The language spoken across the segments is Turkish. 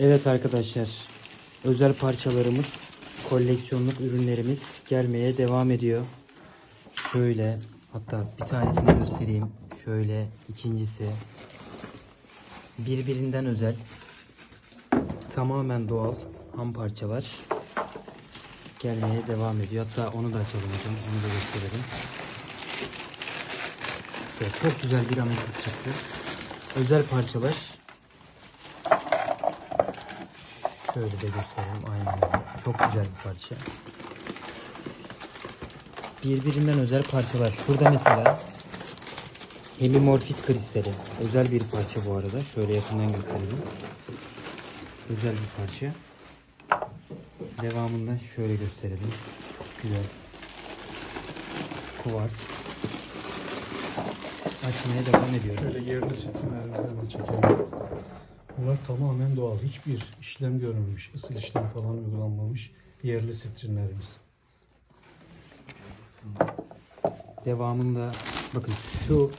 Evet arkadaşlar. Özel parçalarımız, koleksiyonluk ürünlerimiz gelmeye devam ediyor. Şöyle hatta bir tanesini göstereyim. Şöyle ikincisi. Birbirinden özel. Tamamen doğal ham parçalar gelmeye devam ediyor. Hatta onu da açalım hocam. Onu da gösterelim. Şöyle çok güzel bir ametist çıktı. Özel parçalar. Şöyle de göstereyim. Aynen. Çok güzel bir parça. Birbirinden özel parçalar. Şurada mesela hemimorfit kristali. Özel bir parça bu arada. Şöyle yakından gösterelim. Özel bir parça. Devamında şöyle gösterelim. Güzel. Kuvars. Açmaya devam ediyoruz. Şöyle yerli sitrimlerimizden de çekelim. Bunlar tamamen doğal. Hiçbir işlem görmemiş. ısıl işlem falan uygulanmamış. Yerli sitrinlerimiz. Devamında bakın şu,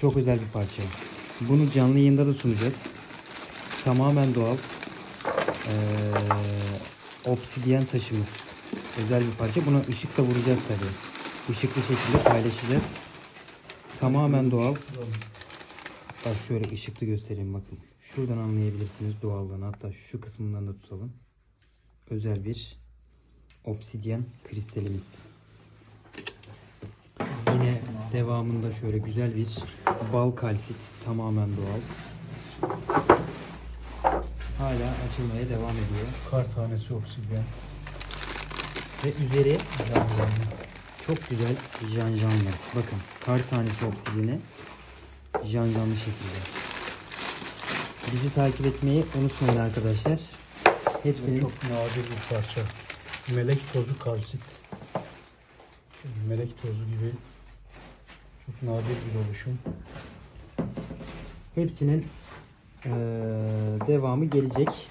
çok özel bir parça. Bunu canlı yayında da sunacağız. Tamamen doğal. Ee, obsidyen taşımız. Özel bir parça. Buna ışıkla vuracağız tabii. Işıklı şekilde paylaşacağız. Tamamen doğal. Bak şöyle ışıklı göstereyim bakın. Şuradan anlayabilirsiniz doğallığını. Hatta şu kısmından da tutalım. Özel bir obsidyen kristalimiz. Yine devamında şöyle güzel bir bal kalsit tamamen doğal. Hala açılmaya devam ediyor. Kar tanesi obsidyen. Ve üzeri çok güzel janjanlı. Bakın kar tanesi obsidiyeni janjanlı şekilde. Bizi takip etmeyi unutmayın arkadaşlar. Hepsinin Çok nadir bir parça. Melek tozu kalsit. Melek tozu gibi çok nadir bir oluşum. Hepsinin eee, devamı gelecek.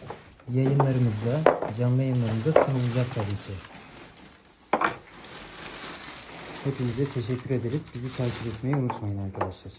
Yayınlarımızda, canlı yayınlarımızda sunulacak tabii ki. Hepinize teşekkür ederiz. Bizi takip etmeyi unutmayın arkadaşlar.